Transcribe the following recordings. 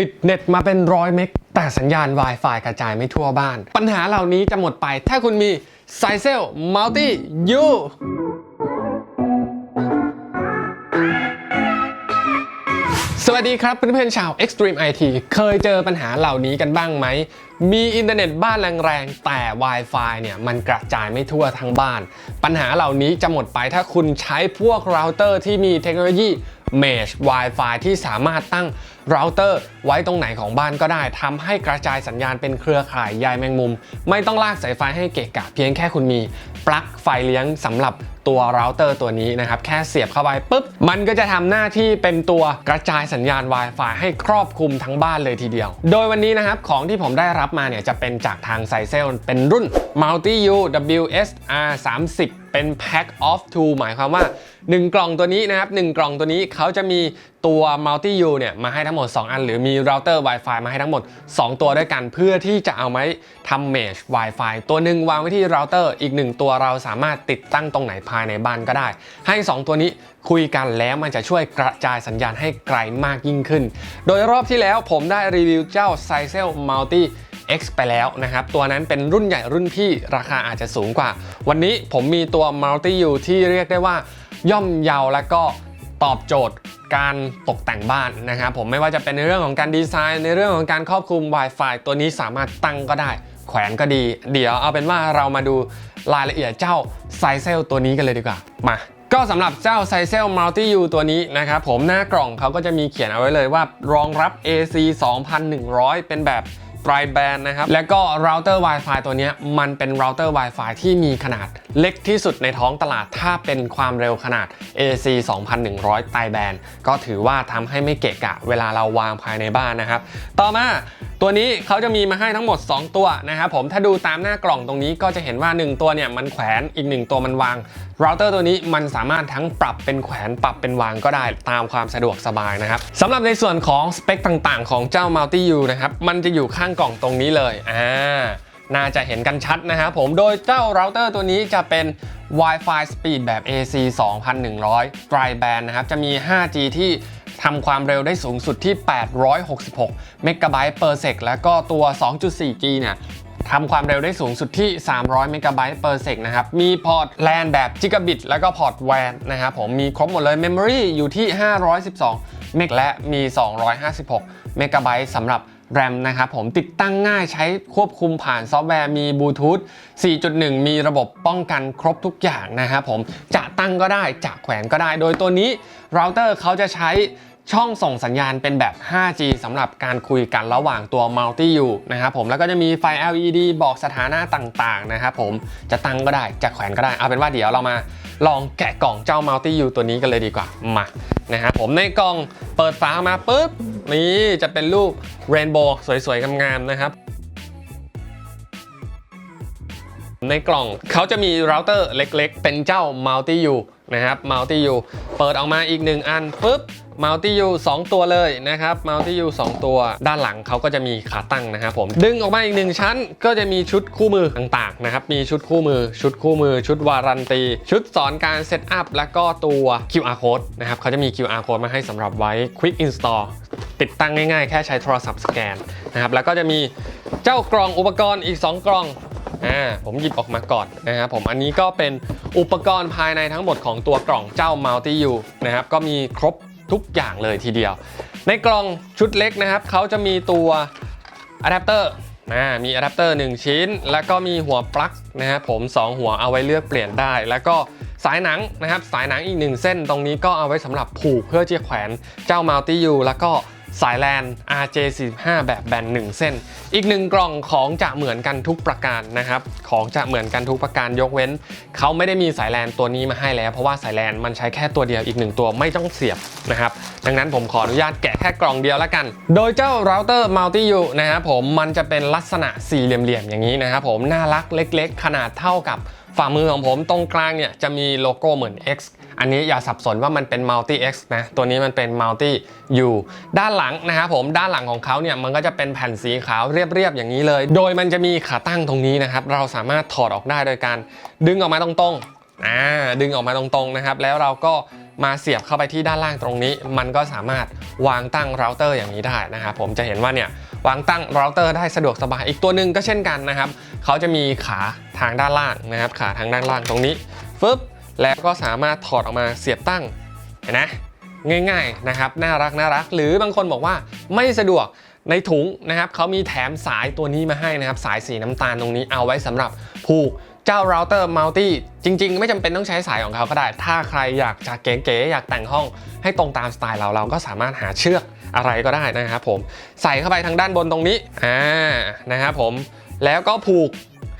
ติดเน็ตมาเป็นร้อยเมกแต่สัญญาณ Wi-Fi กระจายไม่ทั่วบ้าน ปัญหาเหล่านี้จะหมดไป ถ้าคุณมี s i เซล Multi U สวัสดีครับเพื่อนๆชาว Extreme IT เคยเจอปัญหาเหล่านี้กันบ้างไหม มีอินเทอร์เน็ตบ้านแรงๆ แต่ Wi-Fi เนี่ยมันกระจายไม่ทั่วทั้งบ้าน ปัญหาเหล่านี้จะหมดไปถ้าคุณใช้พวกเราเตอร์ที่มีเทคโนโลยี Mesh Wi-Fi ที่สามารถตั้ง เราเตอร์ไว้ตรงไหนของบ้านก็ได้ทำให้กระจายสัญญาณเป็นเครือข่ายใยแมงมุม ไม่ต้องลากสายไฟให้เกะกะ เพียงแค่คุณมีปลั๊กไฟเลี้ยงสำหรับตัวเราเตอร์ตัวนี้นะครับ แค่เสียบเข้าไปปุ๊บ มันก็จะทำหน้าที่เป็นตัวกระจายสัญญาณ Wi-Fi ให้ครอบคลุมทั้งบ้านเลยทีเดียว โดยวันนี้นะครับ ของที่ผมได้รับมาเนี่ยจะเป็นจากทางไซเซลเป็นรุ่น Multi U WSR 30 เป็น Pack of Two หมายความว่า 1 กล่องตัวนี้นะครับ 1 กล่องตัวนี้เขาจะมีตัว Multi U เนี่ยมาให้ทั้งหมด 2 อัน หรือมีเราเตอร์ Wi-Fi มาให้ทั้งหมด 2 ตัวด้วยกัน เพื่อที่จะเอาไว้ทำ Mesh Wi-Fi ตัวหนึ่งวางไว้ที่เราเตอร์อีก 1 ตัวเราสามารถติดตั้งตรงไหนภายในบ้านก็ได้ ให้ 2 ตัวนี้คุยกันแล้วมันจะช่วยกระจายสัญญาณให้ไกลมากยิ่งขึ้น โดยรอบที่แล้วผมได้รีวิวเจ้า s i เซล Multi X ไปแล้วนะครับ ตัวนั้นเป็นรุ่นใหญ่รุ่นพี่ราคาอาจจะสูงกว่า วันนี้ผมมีตัว Multi U ที่เรียกได้ว่าย่อมเยาและก็ตอบโจทย์การตกแต่งบ้านนะครับผมไม่ว่าจะเป็นในเรื่องของการดีไซน์ ในเรื่องของการครอบคลุม Wi-Fi ตัวนี้สามารถตั้งก็ได้ แขวนก็ดี เดี๋ยวเอาเป็นว่าเรามาดูรายละเอียดเจ้าไซเซลตัวนี้กันเลยดีกว่า มาก็สำหรับเจ้าไซเซล Multi U ตัวนี้นะครับผมหน้ากล่องเขาก็จะมีเขียนเอาไว้เลยว่ารองรับ AC 2100 เป็นแบบ ไตรแบนนะครับ แล้วก็เราเตอร์ Wi-Fi ตัวนี้มันเป็นเราเตอร์ Wi-Fi ที่มีขนาดเล็กที่สุดในท้องตลาดถ้าเป็นความเร็วขนาด AC 2100 ไตรแบนก็ถือว่าทำให้ไม่เกะกะเวลาเราวางภายในบ้านนะครับ ต่อมาตัวนี้เขาจะมีมาให้ทั้งหมด 2 ตัวนะครับผมถ้าดูตามหน้ากล่องตรงนี้ก็จะเห็นว่า 1 ตัวเนี่ยมันแขวนอีก 1 ตัวมันวางเราเตอร์ตัวนี้มันสามารถทั้งปรับเป็นแขวนปรับเป็นวางก็ได้ตามความสะดวกสบายนะครับสำหรับในส่วนของสเปคต่างๆ ของเจ้า Multi U นะครับมันจะอยู่ข้างกล่องตรงนี้เลยอ่า น่าจะเห็นกันชัดนะครับผมโดยเจ้าเราเตอร์ตัวนี้จะเป็น Wi-Fi Speed แบบ AC 2100 Dry Band นะครับ จะมี 5G ที่ทำความเร็วได้สูงสุดที่ 866 เมกะไบต์ per sec แล้วก็ตัว 2.4G เนี่ยทำความเร็วได้สูงสุดที่ 300 เมกะไบต์ per sec นะครับ มีพอร์ต LAN แบบ Gigabit แล้วก็พอร์ต WAN นะครับผม มีครบหมดเลย Memory อยู่ที่ 512 เมกและมี 256 เมกะไบต์สำหรับ RAM นะครับผมติดตั้งง่ายใช้ควบคุมผ่านซอฟต์แวร์มีบลูทูธ 4.1 มีระบบป้องกันครบทุกอย่างนะครับผมจะตั้งก็ได้จะแขวนก็ได้ โดยตัวนี้เราเตอร์เขาจะใช้ช่องส่งสัญญาณเป็นแบบ 5G สำหรับการคุยกันระหว่างตัว Multi U นะครับผมแล้วก็จะมีไฟ LED บอกสถานะต่างๆนะครับผมจะตั้งก็ได้จะแขวนก็ได้ เอาเป็นว่าเดี๋ยวเรามาลองแกะกล่องเจ้า Multi U ตัวนี้กันเลยดีกว่ามานะครับผมในกล่องเปิดฝามาปุ๊บ นี่จะเป็นรูปเรนโบว์สวยๆงามๆนะครับในกล่องเขาจะมีเราเตอร์เล็กๆ เป็นเจ้า Multi U นะครับ Multi U เปิดออกมาอีกหนึ่งอันปุ๊บ Multi U 2 ตัวเลยนะครับ Multi U 2 ตัว ด้านหลังเขาก็จะมีขาตั้งนะครับผม ดึงออกมาอีก1ชั้น ก็จะมีชุดคู่มือต่างๆนะครับ มีชุดคู่มือ ชุดคู่มือ ชุดวารันตี ชุดสอนการเซตอัพ แล้วก็ตัว QR code นะครับ เขาจะมี QR code มาให้สำหรับไว้ Quick Install ติดตั้งง่ายๆ แค่ใช้โทรศัพท์สแกนนะครับ แล้วก็จะมีเจ้ากล่องอุปกรณ์อีก 2 กล่องอ่าผมหยิบออกมาก่อนนะครับผมอันนี้ก็เป็นอุปกรณ์ภายในทั้งหมดของตัวกล่องเจ้า Multi U นะครับก็มีครบ ทุกอย่างเลยทีเดียว ในกล่องชุดเล็กนะครับเขาจะมีตัวอะแดปเตอร์นะมีอะแดปเตอร์1ชิ้น แล้วก็มีหัวปลั๊กนะครับผม 2 หัวเอาไว้เลือกเปลี่ยนได้ แล้วก็สายหนังนะครับสายหนังอีก 1 เส้นตรงนี้ก็เอาไว้สำหรับผูกเพื่อจะแขวนเจ้ามัลติยูแล้วก็ สายแลน RJ45 แบบแบน1เส้น อีกหนึ่งกล่องของจะเหมือนกันทุกประการนะครับ ของจะเหมือนกันทุกประการยกเว้น เขาไม่ได้มีสายแลนตัวนี้มาให้แล้วเพราะว่าสายแลนมันใช้แค่ตัวเดียวอีกหนึ่งตัวไม่ต้องเสียบนะครับ ดังนั้นผมขออนุญาตแกะแค่กล่องเดียวแล้วกัน โดยเจ้าเราเตอร์ Multi U นะครับผมมันจะเป็นลักษณะสี่เหลี่ยมๆอย่างนี้นะครับผมน่ารักเล็ก ๆ ขนาดเท่ากับฝ่ามือของผมตรงกลางเนี่ยจะมีโลโก้เหมือน X อันนี้อย่าสับสนว่ามันเป็น Multi X นะตัวนี้มันเป็น Multi U ด้านหลังนะครับผมด้านหลังของเขาเนี่ยมันก็จะเป็นแผ่นสีขาวเรียบๆอย่างนี้เลย โดยมันจะมีขาตั้งตรงนี้นะครับเราสามารถถอดออกได้โดยการดึงออกมาตรงๆอ่าดึงออกมาตรงๆนะครับแล้วเราก็มาเสียบเข้าไปที่ด้านล่างตรงนี้ มันก็สามารถวางตั้งเราเตอร์อย่างนี้ได้นะครับผมจะเห็นว่าเนี่ยวางตั้งเราเตอร์ได้สะดวกสบายอีกตัวหนึ่งก็เช่นกันนะครับเขาจะมีขาทางด้านล่างนะครับ ขาทางด้านล่างตรงนี้ฟึบ แล้วก็สามารถถอดออกมาเสียบตั้งเห็นไหมง่ายๆนะครับน่ารักน่ารัก หรือบางคนบอกว่าไม่สะดวกในถุงนะครับเขามีแถมสายตัวนี้มาให้นะครับ สายสีน้ำตาลตรงนี้เอาไว้สำหรับผูกเจ้าเราเตอร์มัลติจริง ๆ ไม่จำเป็นต้องใช้สายของเขาก็ได้ ถ้าใครอยากจะเก๋ๆอยากแต่งห้องให้ตรงตามสไตล์เราเราก็สามารถหาเชือกอะไรก็ได้นะครับผมใส่เข้าไปทางด้านบนตรงนี้อ่านะครับผมแล้วก็ผูก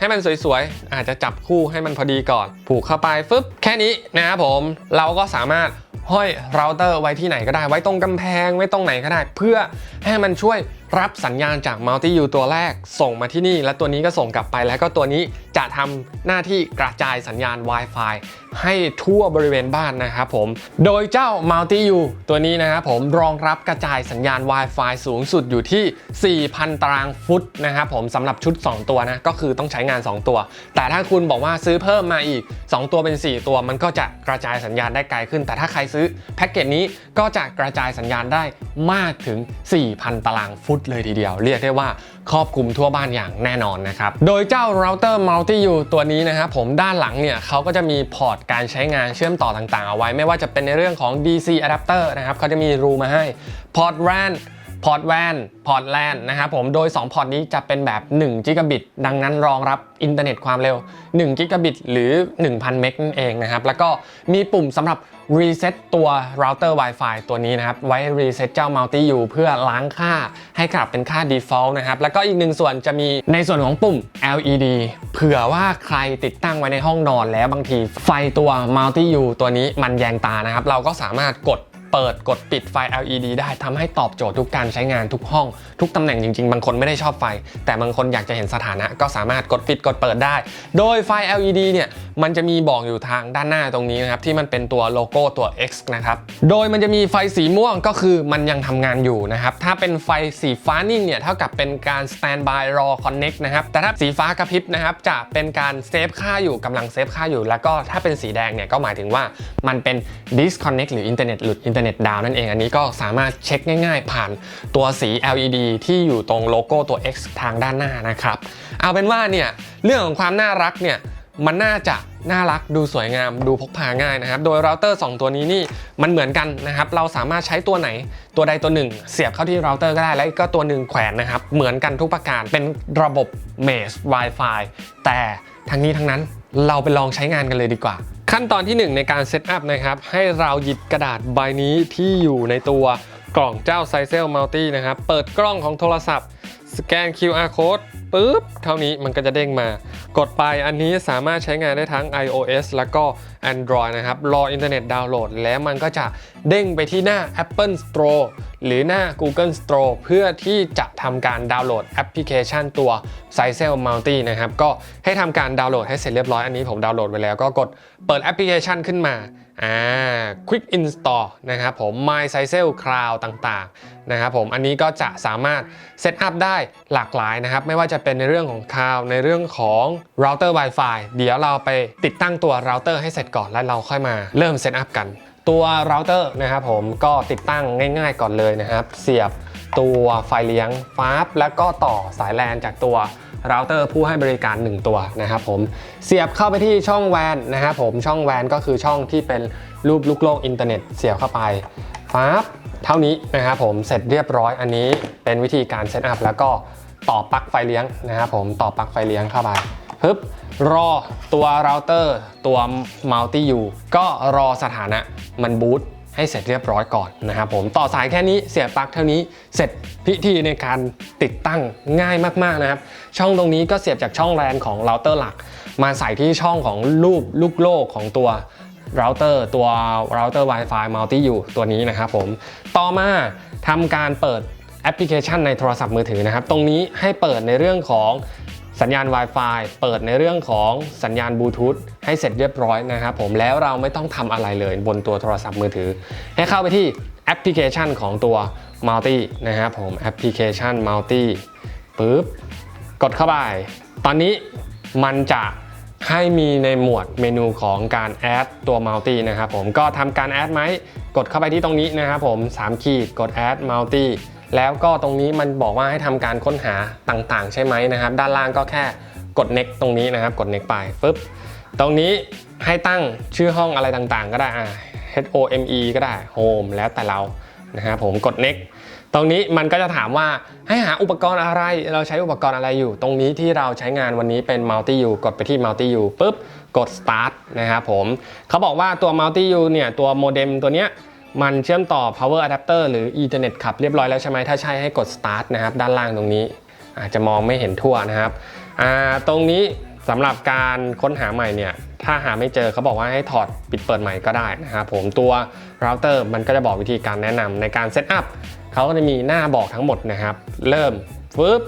ให้มันสวยๆ อาจจะจับคู่ให้มันพอดีก่อน ผูกเข้าไปฟึบแค่นี้นะครับผมเราก็สามารถห้อยเราเตอร์ไว้ที่ไหนก็ได้ไว้ตรงกำแพงไว้ตรงไหนก็ได้ เพื่อให้มันช่วยรับสัญญาณจาก Multi U ตัวแรกส่งมาที่นี่ และตัวนี้ก็ส่งกลับไปแล้วก็ตัวนี้จะทำหน้าที่กระจายสัญญาณ Wi-Fi ให้ทั่วบริเวณบ้านนะครับผม โดยเจ้า Multi U ตัวนี้นะครับผมรองรับกระจายสัญญาณ Wi-Fi สูงสุดอยู่ที่ 4,000 ตารางฟุตนะครับผมสำหรับชุด 2 ตัวนะ ก็คือต้องใช้งาน 2 ตัว แต่ถ้าคุณบอกว่าซื้อเพิ่มมาอีก 2 ตัวเป็น 4 ตัว มันก็จะกระจายสัญญาณได้ไกลขึ้น แต่ถ้าใครซื้อแพ็กเกจนี้ก็จะกระจายสัญญาณได้มากถึง 4,000 ตารางฟุตเลยทีเดียว เรียกได้ว่าครอบคลุมทั่วบ้านอย่างแน่นอนนะครับ โดยเจ้ารูเตอร์มัลติยูตัวนี้นะครับผมด้านหลังเนี่ยเขาก็จะมีพอร์ตการใช้งานเชื่อมต่อต่างๆ เอาไว้ ไม่ว่าจะเป็นในเรื่องของ DC adapter นะครับเขาจะมีรูมาให้พอร์ต RAN พอร์ตแวนพอร์ตแลนนะครับผมโดย 2 พอร์ตนี้จะเป็นแบบ1กิกะบิตดังนั้นรองรับอินเทอร์เน็ตความเร็ว1กิกะบิตหรือ 1,000 เมกนั่นเองนะครับ แล้วก็มีปุ่มสำหรับ reset ตัว router Wi-Fi ตัวนี้นะครับ ไว้ reset เจ้า multi u เพื่อล้างค่าให้กลับเป็นค่า default นะครับ แล้วก็อีกหนึ่งส่วนจะมีในส่วนของปุ่ม LED เผื่อว่าใครติดตั้งไว้ในห้องนอนแล้วบางทีไฟตัว multi u ตัวนี้มันแยงตานะครับ เราก็สามารถกด เปิดกดปิดไฟ LED ได้ทำให้ตอบโจทย์ทุกการใช้งานทุกห้อง ทุกตำแหน่งจริงๆ บางคนไม่ได้ชอบไฟ แต่บางคนอยากจะเห็นสถานะ ก็สามารถกดปิดกดเปิดได้ โดยไฟ LED เนี่ยมันจะมีบอกอยู่ทางด้านหน้าตรงนี้นะครับที่มันเป็นตัวโลโก้ตัว X นะครับโดยมันจะมีไฟสีม่วงก็คือมันยังทำงานอยู่นะครับถ้าเป็นไฟสีฟ้านิ่งเนี่ยเท่ากับเป็นการ standby รอ connect นะครับแต่ถ้าสีฟ้ากระพริบนะครับจะเป็นการเซฟค่าอยู่กำลังเซฟค่าอยู่ แล้วก็ถ้าเป็นสีแดงเนี่ยก็หมายถึงว่ามันเป็น disconnect หรืออินเทอร์เน็ตหลุดอินเทอร์เน็ตดาวนั่นเอง อันนี้ก็สามารถเช็คง่าย ๆ ผ่านตัวสี LED ที่อยู่ตรงโลโก้ตัว X ทางด้านหน้านะครับ เอาเป็นว่าเนี่ยเรื่องของความน่ารักเนี่ยมันน่าจะน่ารักดูสวยงามดูพกพาง่ายนะครับ โดยเราเตอร์ 2 ตัวนี้นี่มันเหมือนกันนะครับ เราสามารถใช้ตัวไหนตัวใดตัวหนึ่ง เสียบเข้าที่เราเตอร์ก็ได้ แล้วก็ตัวหนึ่งแขวนนะครับ เหมือนกันทุกประการเป็นระบบ Mesh Wi-Fi แต่ทั้งนี้ทั้งนั้นเราไปลองใช้งานกันเลยดีกว่า ขั้นตอนที่ 1 ในการเซตอัพนะครับ ให้เราหยิบกระดาษใบนี้ที่อยู่ในตัวกล่องเจ้าไซเซลมัลตินะครับ เปิดกล้องของโทรศัพท์ สแกน QR code ปุ๊บเท่านี้มันก็จะเด้งมา กดไปอันนี้สามารถใช้งานได้ทั้ง iOS แล้วก็ Android นะครับ รออินเทอร์เน็ตดาวน์โหลด แล้วมันก็จะเด้งไปที่หน้า Apple Store หรือหน้า Google Store เพื่อที่จะทำการดาวน์โหลดแอปพลิเคชันตัว s i z e l Multi นะครับ ก็ให้ทำการดาวน์โหลดให้เสร็จเรียบร้อย อันนี้ผมดาวน์โหลดไว้แล้วก็กดเปิดแอปพลิเคชันขึ้นมา อ่า Quick Install นะครับผม My s i z e l Cloud ต่างๆนะครับผมอันนี้ก็จะสามารถเซตอัพได้หลากหลายนะครับ ไม่ว่าจะเป็นในเรื่องของ Cloud ในเรื่องของ Router Wi-Fi เดี๋ยวเราไปติดตั้งตัว Router ให้เสร็จก่อนแล้วเราค่อยมาเริ่มเซตอัพกัน ตัวเราเตอร์นะครับผมก็ติดตั้งง่ายๆก่อนเลยนะครับ เสียบตัวไฟเลี้ยงฟ้าบแล้วก็ต่อสายแลนจากตัว เราเตอร์ผู้ให้บริการ 1 ตัวนะครับผมเสียบเข้าไปที่ช่องแวนนะครับผมช่องแวนก็คือช่องที่เป็นรูปลูกโลกอินเทอร์เน็ตเสียบเข้าไปฟ้าบเท่านี้นะครับผมเสร็จเรียบร้อยอันนี้เป็นวิธีการเซตอัพแล้วก็ต่อปลั๊กไฟเลี้ยงนะครับผมต่อปลั๊กไฟเลี้ยงเข้าไปปึ๊บรอตัวเราเตอร์ตัว Multi U ก็รอสถานะมันบูต ให้เสร็จเรียบร้อยก่อนนะครับผมต่อสายแค่นี้เสียบปลั๊กเท่านี้เสร็จพิธีในการติดตั้งง่ายมากๆนะครับ ช่องตรงนี้ก็เสียบจากช่องแลนของเราเตอร์หลัก มาใส่ที่ช่องของรูปลูกโลกของตัวเราเตอร์ตัวเราเตอร์ Wi-Fi Multi U ตัวนี้นะครับผมต่อมาทำการเปิดแอปพลิเคชันในโทรศัพท์มือถือนะครับ ตรงนี้ให้เปิดในเรื่องของ สัญญาณ Wi-Fi เปิดในเรื่องของสัญญาณบลูทูธให้เสร็จเรียบร้อยนะครับผมแล้วเราไม่ต้องทำอะไรเลยบนตัวโทรศัพท์มือถือ ให้เข้าไปที่แอปพลิเคชันของตัว Multi นะครับผมแอปพลิเคชัน Multi ปุ๊บกดเข้าไป ตอนนี้มันจะให้มีในหมวดเมนูของการแอดตัว multi นะครับผมก็ทำการแอดไหมกดเข้าไปที่ตรงนี้นะครับผม3ขีดกด add multi แล้วก็ตรงนี้มันบอกว่าให้ทำการค้นหาต่างๆ ใช่ไหมนะครับ ด้านล่างก็แค่กด next ตรงนี้นะครับ กด next ไปปุ๊บตรงนี้ให้ตั้งชื่อห้องอะไรต่างๆ ก็ได้อ่า H O M E ก็ได้ home แล้วแต่เรานะครับผมกด next ตรงนี้มันก็จะถามว่าให้หาอุปกรณ์อะไร เราใช้อุปกรณ์อะไรอยู่ ตรงนี้ที่เราใช้งานวันนี้เป็น multi u กดไปที่ multi u ปุ๊บกด start นะครับผมเขาบอกว่าตัว multi u เนี่ยตัวโมเด็มตัวเนี้ย มันเชื่อมต่อ power adapter หรือ ethernet ขับเรียบร้อยแล้วใช่ไหมถ้าใช่ให้กด start นะครับ ด้านล่างตรงนี้ อาจจะมองไม่เห็นทั่วนะครับตรงนี้สำหรับการค้นหาใหม่เนี่ย ถ้าหาไม่เจอเขาบอกว่าให้ถอดปิดเปิดใหม่ก็ได้นะครับผมตัวเราเตอร์มันก็จะบอกวิธีการแนะนำในการเซตอัพเขาก็จะมีหน้าบอกทั้งหมดนะครับ เริ่มฟึบ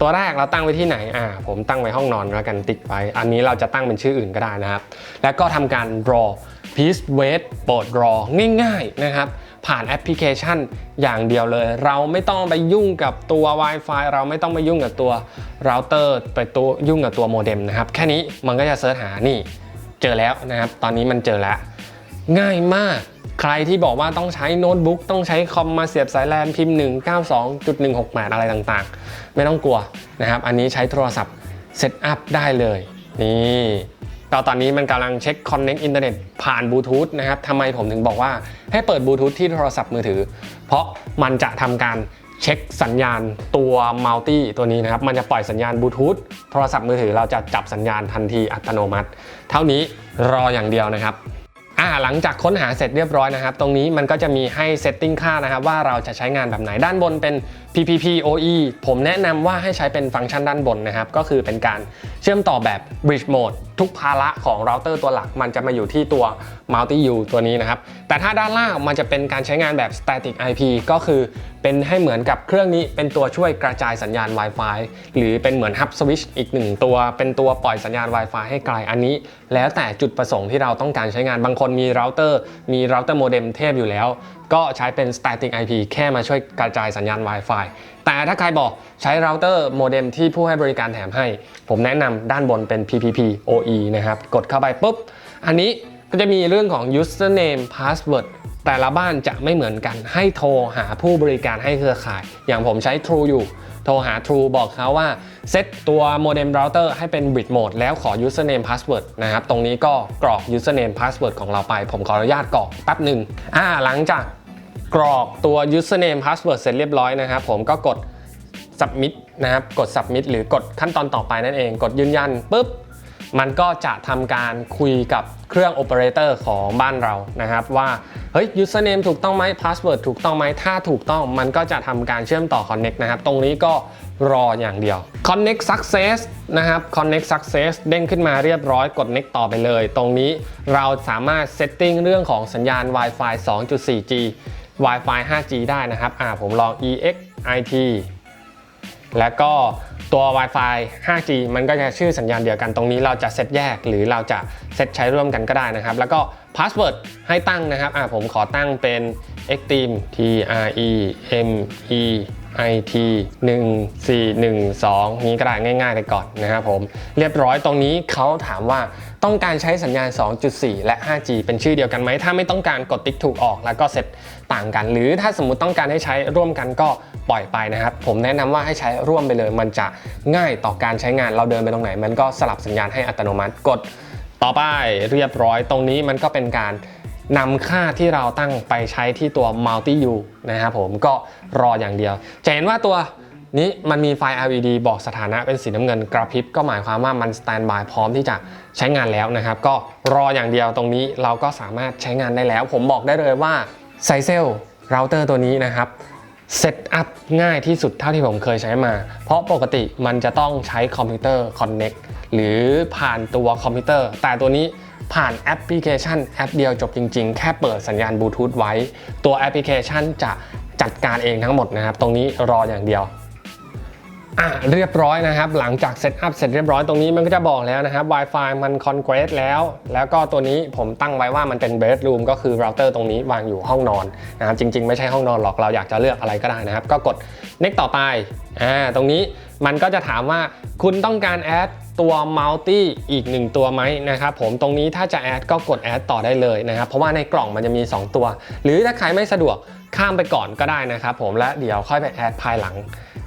ตัวแรกเราตั้งไว้ที่ไหน อ่า ผมตั้งไว้ห้องนอนแล้วกันติ๊กไว้ อันนี้เราจะตั้งเป็นชื่ออื่นก็ได้นะครับ แล้วก็ทำการ draw piece wait โปรด draw ง่ายๆนะครับ ผ่านแอปพลิเคชันอย่างเดียวเลย เราไม่ต้องไปยุ่งกับตัว Wi-Fi เราไม่ต้องไปยุ่งกับตัวเราเตอร์ไปตัวยุ่งกับตัวโมเด็มนะครับ แค่นี้มันก็จะเสิร์ชหานี่ เจอแล้วนะครับ ตอนนี้มันเจอแล้ว ง่ายมากใครที่บอกว่าต้องใช้โน้ตบุ๊กต้องใช้คอมมาเสียบสายแลนพิมพ์ 192.168 อะไรต่างๆ ไม่ต้องกลัวนะครับ อันนี้ใช้โทรศัพท์เซตอัพได้เลย นี่ ตอนตอนนี้มันกำลังเช็ค Connect อินเทอร์เน็ตผ่านบลูทูธนะครับทำไมผมถึงบอกว่าให้เปิดบลูทูธที่โทรศัพท์มือถือ เพราะมันจะทำการเช็คสัญญาณตัวมัลติตัวนี้นะครับ มันจะปล่อยสัญญาณบลูทูธโทรศัพท์มือถือเราจะจับสัญญาณทันทีอัตโนมัติ เท่านี้รออย่างเดียวนะครับอ่าหลังจากค้นหาเสร็จเรียบร้อยนะครับ ตรงนี้มันก็จะมีให้เซตติ้งค่านะครับ ว่าเราจะใช้งานแบบไหนด้านบนเป็น PPPoE ผมแนะนำว่าให้ใช้เป็นฟังก์ชันด้านบนนะครับ ก็คือเป็นการเชื่อมต่อแบบ Bridge Mode ทุกภาระของเราเตอร์ตัวหลัก มันจะมาอยู่ที่ตัว Multi U ตัวนี้นะครับ แต่ถ้าด้านล่างมันจะเป็นการใช้งานแบบ Static IP ก็คือเป็นให้เหมือนกับเครื่องนี้เป็นตัวช่วยกระจายสัญญาณ Wi-Fi หรือเป็นเหมือน Hub Switch อีกหนึ่งตัว เป็นตัวปล่อยสัญญาณ Wi-Fi ให้ไกลอันนี้ แล้วแต่จุดประสงค์ที่เราต้องการใช้งานบางคนมีเราเตอร์มีเราเตอร์โมเด็มเทพอยู่แล้ว ก็ใช้เป็น static IP แค่มาช่วยกระจายสัญญาณ Wi-Fi แต่ถ้าใครบอกใช้เราเตอร์โมเด็มที่ผู้ให้บริการแถมให้ ผมแนะนำด้านบนเป็น PPP OE นะครับ กดเข้าไปปุ๊บ อันนี้ก็จะมีเรื่องของ username password แต่ละบ้านจะไม่เหมือนกันให้โทรหาผู้บริการให้เครือข่าย อย่างผมใช้ True อยู่ โทรหา True บอกเขาว่า เซตตัวโมเด็มเราเตอร์ให้เป็น bit mode แล้วขอ username password นะครับ ตรงนี้ก็กรอก username password ของเราไป ผมขออนุญาตกรอกแป๊บหนึ่งอ่าหลังจาก กรอกตัว username password เสร็จเรียบร้อยนะครับ ผมก็กด submit นะครับ กด submit หรือกดขั้นตอนต่อไปนั่นเอง กดยืนยันปุ๊บ มันก็จะทำการคุยกับเครื่องโอเปอเรเตอร์ของบ้านเรานะครับ ว่า เฮ้ย username ถูกต้องไหม password ถูกต้องไหม ถ้าถูกต้องมันก็จะทำการเชื่อมต่อ connect นะครับ ตรงนี้ก็รออย่างเดียว connect success นะครับ connect success เด้งขึ้นมาเรียบร้อยกด next ต่อไปเลย ตรงนี้เราสามารถ setting เรื่องของสัญญาณ Wi-Fi 2.4G Wi-Fi 5G ได้นะครับอ่าผมลอง EXIT แล้วก็ตัว Wi-Fi 5G มันก็จะชื่อสัญญาณเดียวกันตรงนี้เราจะเซตแยกหรือเราจะเซตใช้ร่วมกันก็ได้นะครับ แล้วก็ Password ให้ตั้งนะครับอ่าผมขอตั้งเป็น Extreme T R E M E I T 1412นี้ก็ได้ง่ายๆไปก่อนนะครับผมเรียบร้อยตรงนี้เขาถามว่าต้องการใช้สัญญาณ 2.4 และ 5G เป็นชื่อเดียวกันไหม ถ้าไม่ต้องการกดติ๊กถูกออกแล้วก็เซตต่างกัน หรือถ้าสมมติต้องการให้ใช้ร่วมกันก็ปล่อยไปนะครับ ผมแนะนำว่าให้ใช้ร่วมไปเลย มันจะง่ายต่อการใช้งานเราเดินไปตรงไหน มันก็สลับสัญญาณให้อัตโนมัติกดต่อไปเรียบร้อยตรงนี้มันก็เป็นการ นำค่าที่เราตั้งไปใช้ที่ตัว multi u นะครับผมก็รออย่างเดียว จะเห็นว่าตัวนี้มันมีไฟ LED บอกสถานะเป็นสีน้ำเงินกระพริบก็หมายความว่ามัน stand by พร้อมที่จะใช้งานแล้วนะครับ ก็รออย่างเดียวตรงนี้เราก็สามารถใช้งานได้แล้ว ผมบอกได้เลยว่าไซเซลเราเตอร์ตัวนี้นะครับเซตอัพง่ายที่สุดเท่าที่ผมเคยใช้มา เพราะปกติมันจะต้องใช้คอมพิวเตอร์ Connect หรือผ่านตัวคอมพิวเตอร์ แต่ตัวนี้ ผ่านแอปพลิเคชันแอปเดียวจบจริง ๆ แค่เปิดสัญญาณบลูทูธไว้ ตัวแอปพลิเคชันจะจัดการเองทั้งหมดนะครับ ตรงนี้รออย่างเดียวอะเรียบร้อยนะครับ หลังจากเซตอัพเสร็จเรียบร้อยตรงนี้มันก็จะบอกแล้วนะครับ Wi-Fi มันคอนเกรสแล้ว แล้วก็ตัวนี้ผมตั้งไว้ว่ามันเป็นเบดรูมก็คือเราเตอร์ตรงนี้วางอยู่ห้องนอนนะครับจริง ๆ ไม่ใช่ห้องนอนหรอกเราอยากจะเลือกอะไรก็ได้นะครับ ก็กด next ต่อไปอ่าตรงนี้มันก็จะถามว่าคุณต้องการแอด ตัว multi อีก 1 ตัวไหมนะครับผมตรงนี้ถ้าจะแอดก็กดแอดต่อได้เลยนะครับ เพราะว่าในกล่องมันจะมี 2 ตัว หรือถ้าใครไม่สะดวกข้ามไปก่อนก็ได้นะครับผมและเดี๋ยวค่อยไปแอดภายหลัง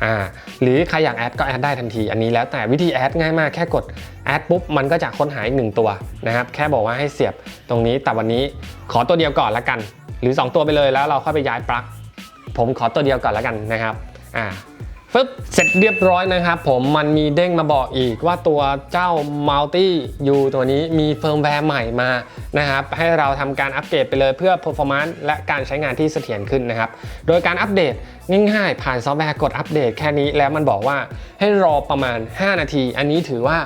อ่าหรือใครอยากแอดก็แอดได้ทันที อันนี้แล้วแต่วิธีแอดง่ายมากแค่กดแอดปุ๊บมันก็จะค้นหาอีกหนึ่งตัวนะครับแค่บอกว่าให้เสียบตรงนี้แต่วันนี้ขอตัวเดียวก่อนละกัน หรือ 2 ตัวไปเลยแล้วเราค่อยไปย้ายปลั๊กผมขอตัวเดียวก่อนล้วกันนะครับอ่า ฟึบเสร็จเรียบร้อยนะครับผมมันมีเด้งมาบอกอีกว่าตัวเจ้า Multi U ตัวนี้มีเฟิร์มแวร์ใหม่มานะครับให้เราทำการอัปเกรดไปเลยเพื่อ performance และการใช้งานที่เสถียรขึ้นนะครับ โดยการอัปเดตง่ายๆ ผ่านซอฟต์แวร์กดอัปเดตแค่นี้แล้วมันบอกว่าให้รอประมาณ 5 นาที อันนี้ถือว่า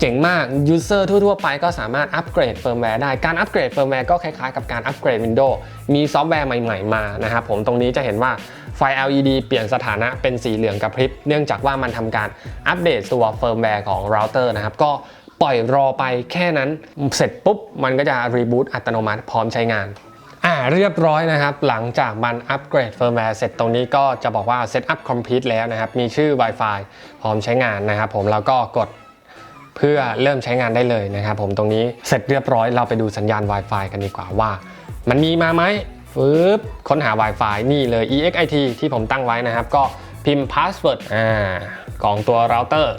เจ๋งมากยูเซอร์ทั่ว ๆ ไปก็สามารถอัปเกรดเฟิร์มแวร์ได้ การอัปเกรดเฟิร์มแวร์ก็คล้ายๆกับการอัปเกรด Windows มีซอฟต์แวร์ใหม่ ๆ มานะครับผมตรงนี้จะเห็นว่า ไฟ LED เปลี่ยนสถานะเป็นสีเหลืองกระพริบ เนื่องจากว่ามันทำการอัปเดตตัวเฟิร์มแวร์ของเราเตอร์นะครับ ก็ปล่อยรอไปแค่นั้นเสร็จปุ๊บ มันก็จะรีบูตอัตโนมัติพร้อมใช้งาน อ่าเรียบร้อยนะครับ หลังจากมันอัปเกรดเฟิร์มแวร์เสร็จตรงนี้ก็จะบอกว่าเซตอัพคอมพลีทแล้วนะครับ มีชื่อ Wi-Fi พร้อมใช้งานนะครับผมแล้วก็กดเพื่อเริ่มใช้งานได้เลยนะครับผมตรงนี้เสร็จเรียบร้อยเราไปดูสัญญาณ Wi-Fi กันดีกว่าว่า มันมีมาไหมึ๊บค้นหา Wi-Fi นี่เลย EXIT ที่ผมตั้งไว้นะครับ ก็พิมพ์ password อ่าของตัวเราเตอร์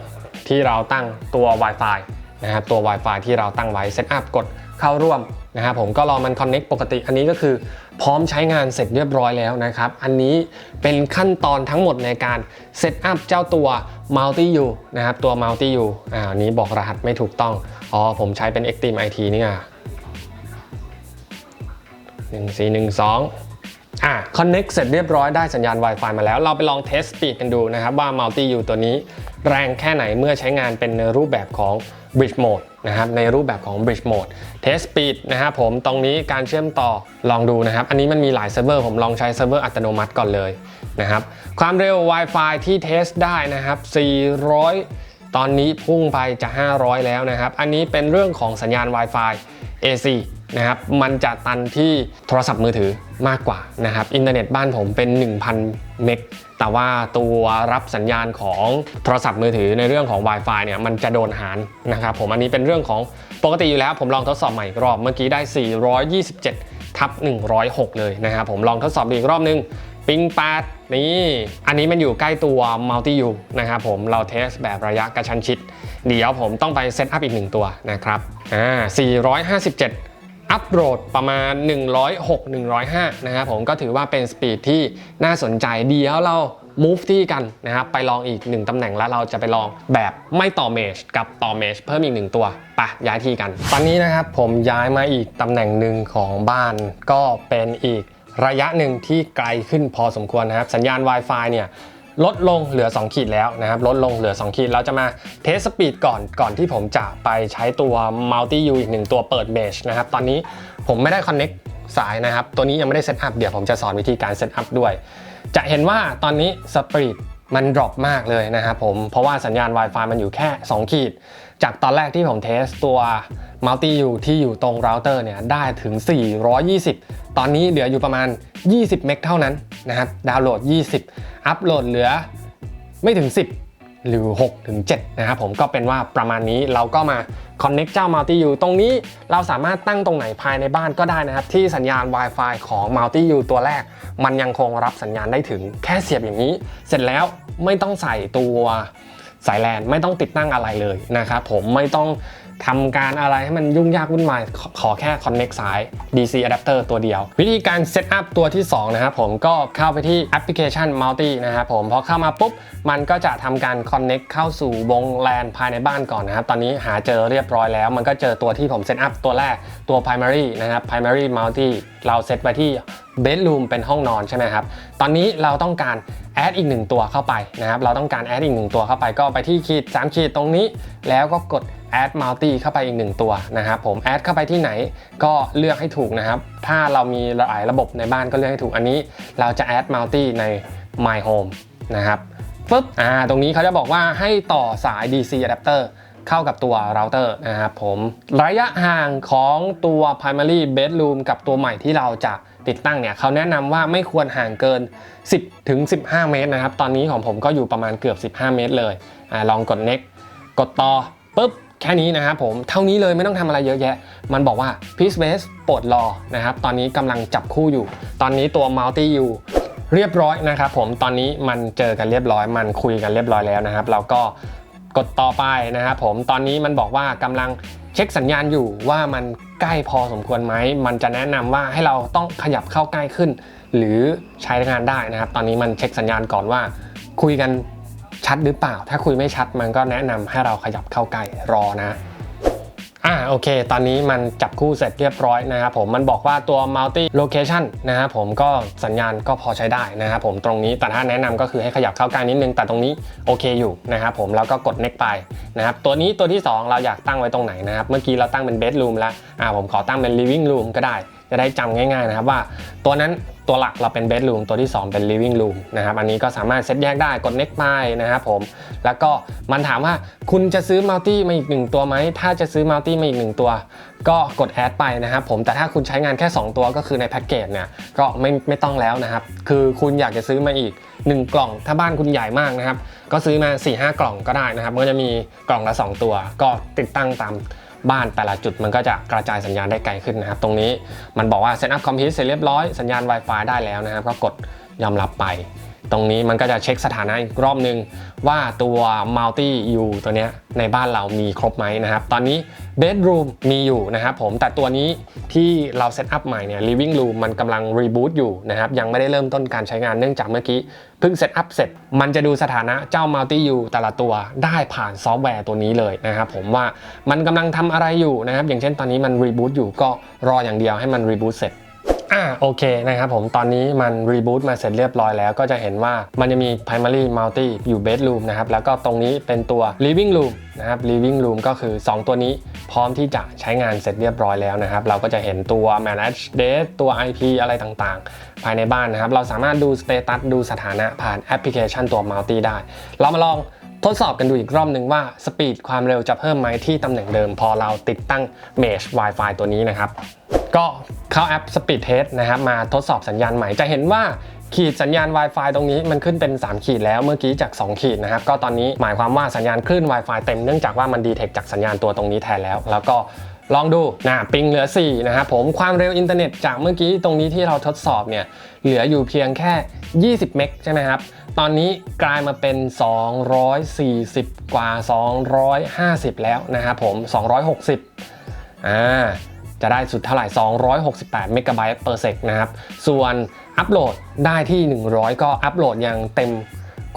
ที่เราตั้งตัว Wi-Fi นะครับตัว Wi-Fi ที่เราตั้งไว้เซตอัพกดเข้าร่วมนะครับผมก็รอมัน connect ปกติอันนี้ก็คือพร้อมใช้งานเสร็จเรียบร้อยแล้วนะครับ อันนี้เป็นขั้นตอนทั้งหมดในการเซตอัพเจ้าตัว Multi U นะครับตัว Multi U อ่านนี้บอกรหัสไม่ถูกต้องอ๋อผมใช้เป็น Extreme IT นี่อะ 1412อะ Connect เสร็จเรียบร้อยได้สัญญาณ Wi-Fi มาแล้ว เราไปลองเทส Speed กันดูนะครับ ว่า Multi U ตัวนี้แรงแค่ไหนเมื่อใช้งานเป็นในรูปแบบของ Bridge Mode นะครับในรูปแบบของ Bridge Mode Test Speed นะครับผมตรงนี้การเชื่อมต่อลองดูนะครับ อันนี้มันมีหลายเซิร์ฟเวอร์ผมลองใช้เซิร์ฟเวอร์อัตโนมัติก่อนเลยนะครับความเร็ว Wi-Fi ที่เทสได้นะครับ 400 ตอนนี้พุ่งไปจะ 500 แล้วนะครับ อันนี้เป็นเรื่องของสัญญาณ Wi-Fi AC นะครับมันจะตันที่โทรศัพท์มือถือมากกว่านะครับอินเทอร์เน็ตบ้านผมเป็น 1,000 เมกแต่ว่าตัวรับสัญญาณของโทรศัพท์มือถือในเรื่องของ Wi-Fi เนี่ยมันจะโดนหารนะครับผมอันนี้เป็นเรื่องของปกติอยู่แล้ว ผมลองทดสอบใหม่อีกรอบเมื่อกี้ได้ 427 ทับ 106 เลยนะครับผมลองทดสอบอีกรอบนึงปิงปดนี่อันนี้มันอยู่ใกล้ตัว Multi U นะครับผมเราเทสแบบระยะกระชั้นชิด เดี๋ยวผมต้องไปเซตอัพอีกหนึ่งตัวนะครับอ่า457 อัพโหลดประมาณ 106 105 นะครับผมก็ถือว่าเป็นสปีดที่น่าสนใจเดี๋ยวเรา move ที่กันนะครับไปลองอีก 1ตำแหน่งแล้วเราจะไปลองแบบไม่ต่อเมชกับต่อเมชเพิ่มอีก 1 ตัวปะย้ายที่กัน ตอนนี้นะครับผมย้ายมาอีกตำแหน่งหนึ่งของบ้านก็เป็นอีกระยะหนึ่งที่ไกลขึ้นพอสมควรนะครับ สัญญาณ Wi-Fi เนี่ย ลดลงเหลือ 2 ขีดแล้วนะครับลดลงเหลือ 2 ขีดเราจะมาเทสสปีดก่อนก่อนที่ผมจะไปใช้ตัว Multi U อีกหนึ่งตัวเปิดเมชนะครับตอนนี้ผมไม่ได้ Connect สายนะครับ ตัวนี้ยังไม่ได้เซตอัพเดี๋ยวผมจะสอนวิธีการเซตอัพด้วย จะเห็นว่าตอนนี้สปีดมันดรอปมากเลยนะครับผมเพราะว่าสัญญาณ Wi-Fi มันอยู่แค่ 2 ขีด จากตอนแรกที่ผมเทสตัว Multi U ที่อยู่ตรงเราเตอร์เนี่ยได้ถึง 420 ตอนนี้เหลืออยู่ประมาณ 20 เมกเท่านั้นนะครับดาวน์โหลด 20 อัพโหลดเหลือไม่ถึง 10 หรือ 6 ถึง 7 นะครับผมก็เป็นว่าประมาณนี้เราก็มา Connect เจ้า Multi U ตรงนี้เราสามารถตั้งตรงไหนภายในบ้านก็ได้นะครับ ที่สัญญาณ Wi-Fi ของ Multi U ตัวแรก มันยังคงรับสัญญาณได้ถึงแค่เสียบอย่างนี้ เสร็จแล้วไม่ต้องใส่ตัว สายแลนไม่ต้องติดตั้งอะไรเลยนะครับผมไม่ต้องทำการอะไรให้มันยุ่งยากวุ่นวายขอขอแค่ Connect สาย DC adapter ตัวเดียว วิธีการเซตอัพตัวที่ 2 นะครับผมก็เข้าไปที่แอปพลิเคชัน Multi นะครับผมพอเข้ามาปุ๊บ มันก็จะทำการ Connect เข้าสู่วงแลนภายในบ้านก่อนนะครับ ตอนนี้หาเจอเรียบร้อยแล้ว มันก็เจอตัวที่ผมเซตอัพตัวแรกตัว primary นะครับ primary multi เราเซตไว้ที่ bedroom เป็นห้องนอนใช่ไหมครับตอนนี้เราต้องการ แอดอีกหนึ่งตัวเข้าไปนะครับ เราต้องการแอดอีกหนึ่งตัวเข้าไปก็ไปที่ขีด3ขีดตรงนี้ แล้วก็กด add multi เข้าไปอีกหนึ่งตัวนะครับผมแอดเข้าไปที่ไหนก็เลือกให้ถูกนะครับ ถ้าเรามีหลายระบบในบ้านก็เลือกให้ถูกอันนี้ เราจะ add multi ใน my home นะครับปึ๊บอ่าตรงนี้เขาจะบอกว่าให้ต่อสาย DC adapter เข้ากับตัวเราเตอร์นะครับผม ระยะห่างของตัว primary bedroom กับตัวใหม่ที่เราจะ ติดตั้งเนี่ยเขาแนะนำว่าไม่ควรห่างเกิน 10ถึง15 เมตรนะครับ ตอนนี้ของผมก็อยู่ประมาณเกือบ 15 เมตรเลยอลองกด next กดต่อปุ๊บแค่นี้นะครับผมเท่านี้เลยไม่ต้องทำอะไรเยอะแยะ มันบอกว่า Peace Base โปรดรอนะครับ ตอนนี้กำลังจับคู่อยู่ ตอนนี้ตัว Multi U เรียบร้อยนะครับผมตอนนี้มันเจอกันเรียบร้อย มันคุยกันเรียบร้อยแล้วนะครับเราก็กดต่อไปนะครับผมตอนนี้มันบอกว่ากำลังเช็คสัญญาณอยู่ว่ามัน ใกล้พอสมควรไหม มันจะแนะนำว่าให้เราต้องขยับเข้าใกล้ขึ้น หรือใช้งานได้นะครับ ตอนนี้มันเช็คสัญญาณก่อนว่า คุยกันชัดหรือเปล่า ถ้าคุยไม่ชัดมันก็แนะนำให้เราขยับเข้าใกล้รอนะ อ่าโอเค ตอนนี้มันจับคู่เสร็จเรียบร้อยนะครับผมมันบอกว่าตัว multi location นะครับผมก็สัญญาณก็พอใช้ได้นะครับผมตรงนี้แต่ถ้าแนะนำก็คือให้ขยับเข้ากล้นิดนึง แต่ตรงนี้โอเคอยู่นะครับผมแล้วก็กด next ไปนะครับตัวนี้ตัวที่ 2 เราอยากตั้งไว้ตรงไหนนะครับเมื่อกี้เราตั้งเป็น bedroom แล้วอ่าผมขอตั้งเป็น living room ก็ได้ จะได้จำง่ายๆนะครับว่าตัวนั้นตัวหลักเราเป็น bedroom ตัวที่ 2 เป็น living room นะครับอันนี้ก็สามารถเซตแยกได้กด next ไปนะครับผม แล้วก็มันถามว่าคุณจะซื้อ multi มาอีกหนึ่งตัวไหม ถ้าจะซื้อ multi มาอีกหนึ่งตัว ก็กด add ไปนะครับผมแต่ถ้าคุณใช้งานแค่ 2 ตัวก็คือในแพ็กเกจเนี่ยก็ไม่ไม่ต้องแล้วนะครับ คือคุณอยากจะซื้อมาอีก 1 กล่อง ถ้าบ้านคุณใหญ่มากนะครับ ก็ซื้อมา 4-5 กล่องก็ได้นะครับมันก็จะมีกล่องละ 2 ตัว ก็ติดตั้งตาม บ้านแต่ละจุดมันก็จะกระจายสัญญาณได้ไกลขึ้นนะครับ ตรงนี้มันบอกว่า set up complete เสร็จเรียบร้อยสัญญาณ Wi-Fi ได้แล้วนะครับ ก็กดยอมรับไป ตรงนี้มันก็จะเช็คสถานะอีกรอบนึง ว่าตัว multi U ตัวนี้ในบ้านเรามีครบไหมนะครับ ตอนนี้ bedroom มีอยู่นะครับผมแต่ตัวนี้ที่เราเซตอัพใหม่เนี่ย living room มันกำลัง reboot อยู่นะครับยังไม่ได้เริ่มต้นการใช้งานเนื่องจากเมื่อกี้ เพิ่งเซตอัพเสร็จ มันจะดูสถานะเจ้า multi U แต่ละตัวได้ผ่านซอฟต์แวร์ตัวนี้เลยนะครับผมว่ามันกำลังทำอะไรอยู่นะครับ อย่างเช่นตอนนี้มันรีบูตอยู่ก็รออย่างเดียวให้มันรีบูตเสร็จ อ่าโอเคนะครับผมตอนนี้มันรีบูตมาเสร็จเรียบร้อยแล้วก็จะเห็นว่ามันจะมี primary multi อยู่ bedroom นะครับแล้วก็ตรงนี้เป็นตัว living room นะครับ living room ก็คือ 2 ตัวนี้พร้อมที่จะใช้งานเสร็จเรียบร้อยแล้วนะครับ เราก็จะเห็นตัว manage date ตัว IP อะไรต่างๆ ภายในบ้านนะครับ เราสามารถดู status ดูสถานะผ่านแอปพลิเคชันตัว multi ได้ เรามาลอง ทดสอบกันดูอีกรอบหนึ่งว่าสปีดความเร็วจะเพิ่มไหมที่ตำแหน่งเดิม พอเราติดตั้ง mesh Wi-Fi ตัวนี้นะครับ ก็เข้าแอป Speed Test นะครับ มาทดสอบสัญญาณใหม่จะเห็นว่าขีดสัญญาณ Wi-Fi ตรงนี้มันขึ้นเป็น 3 ขีดแล้วเมื่อกี้จาก 2 ขีดนะครับ ก็ตอนนี้หมายความว่าสัญญาณคลื่น Wi-Fi เต็มเนื่องจากว่ามันดีเทคจากสัญญาณตัวตรงนี้แทนแล้ว แล้วก็ลองดูนะปิงเหลือ 4 นะครับผมความเร็วอินเทอร์เน็ตจากเมื่อกี้ตรงนี้ที่เราทดสอบเนี่ยเหลืออยู่เพียงแค่ 20 เมกใช่ไหมครับ ตอนนี้กลายมาเป็น 240 กว่า 250 แล้วนะครับผม 260 อ่า จะได้สุดเท่าไหร่ 268 เมกะไบต์เปอร์เซกนะครับ ส่วนอัปโหลดได้ที่ 100 ก็อัปโหลดยังเต็ม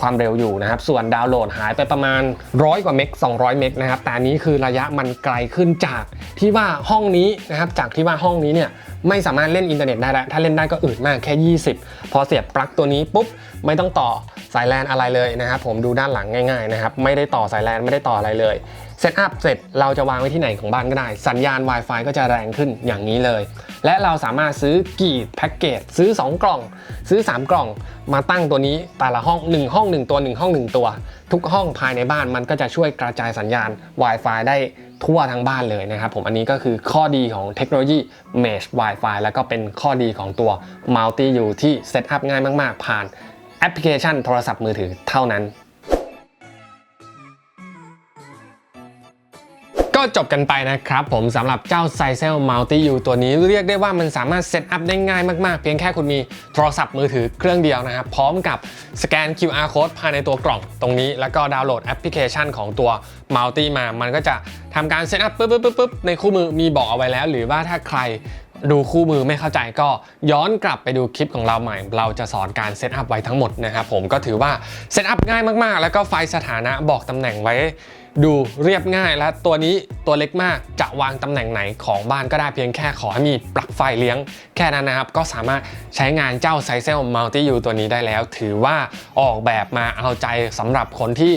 ความเร็วอยู่นะครับ ส่วนดาวน์โหลดหายไปประมาณ 100 กว่าเมก200 เมกนะครับ แต่นนี้คือระยะมันไกลขึ้นจากที่ว่าห้องนี้นะครับ จากที่ว่าห้องนี้เนี่ยไม่สามารถเล่นอินเทอร์เน็ตได้แล้ว ถ้าเล่นได้ก็อืดมากแค่ 20 พอเสียบปลั๊กตัวนี้ปุ๊บ ไม่ต้องต่อสายแลนอะไรเลยนะครับ ผมดูด้านหลังง่ายๆนะครับ ไม่ได้ต่อสายแลนไม่ได้ต่ออะไรเลย เซตอัพเสร็จเราจะวางไว้ที่ไหนของบ้านก็ได้ สัญญาณ Wi-Fi ก็จะแรงขึ้นอย่างนี้เลย และเราสามารถซื้อกี่แพ็กเกจซื้อ 2 กล่อง ซื้อ 3 กล่อง มาตั้งตัวนี้แต่ละห้อง 1 ห้อง 1 ตัว 1 ห้อง 1 ตัว ทุกห้องภายในบ้านมันก็จะช่วยกระจายสัญญาณ Wi-Fi ได้ทั่วทั้งบ้านเลยนะครับผมอันนี้ก็คือข้อดีของเทคโนโลยี Mesh Wi-Fi แล้วก็เป็นข้อดีของตัว Multi U ที่เซตอัพง่ายมาก ๆ ผ่านแอปพลิเคชันโทรศัพท์มือถือเท่านั้น ก็จบกันไปนะครับผมสำหรับเจ้า s i z e l Multi U ตัวนี้เรียกได้ว่ามันสามารถเซตอัพได้ง่ายมากๆ เพียงแค่คุณมีโทรศัพท์มือถือเครื่องเดียวนะครับ พร้อมกับสแกน QR code ภายในตัวกล่องตรงนี้ แล้วก็ดาวน์โหลดแอปพลิเคชันของตัว Multi มา มันก็จะทำการเซตอัพปุ๊บปุ๊บปุ๊บในคู่มือมีบอกเอาไว้แล้ว หรือว่าถ้าใครดูคู่มือไม่เข้าใจก็ย้อนกลับไปดูคลิปของเราใหม่ เราจะสอนการเซตอัพไว้ทั้งหมดนะครับผมก็ถือว่าเซตอัพง่ายมากๆ แล้วก็ไฟสถานะบอกตำแหน่งไว้ ดูเรียบง่ายและตัวนี้ตัวเล็กมากจะวางตำแหน่งไหนของบ้านก็ได้เพียงแค่ขอให้มีปลั๊กไฟเลี้ยง แค่นั้นนะครับ ก็สามารถใช้งานเจ้าไซเซลมัลติยูตัวนี้ได้แล้ว ถือว่าออกแบบมาเอาใจสำหรับคนที่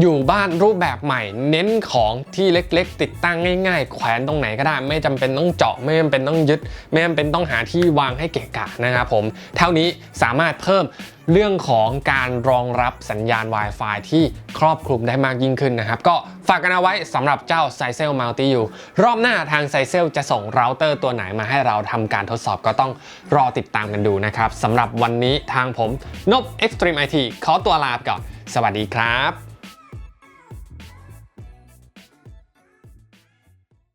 อยู่บ้านรูปแบบใหม่ เน้นของที่เล็กๆ ติดตั้งง่าย ๆ แขวนตรงไหนก็ได้ ไม่จำเป็นต้องเจาะไม่จำเป็นต้องยึด ไม่จำเป็นต้องหาที่วางให้เกะกะนะครับผม เท่านี้สามารถเพิ่มเรื่องของการรองรับสัญญาณ Wi-Fi ที่ครอบคลุมได้มากยิ่งขึ้นนะครับ ก็ฝากกันเอาไว้สำหรับเจ้า s i z e l Multi U รอบหน้าทาง s i z e l จะส่งเราเตอร์ตัวไหนมาให้เราทำการทดสอบก็ต้องรอติดตามกันดูนะครับสำหรับวันนี้ทางผมนบ Extreme IT ขอตัวลาไปก่อน สวัสดีครับ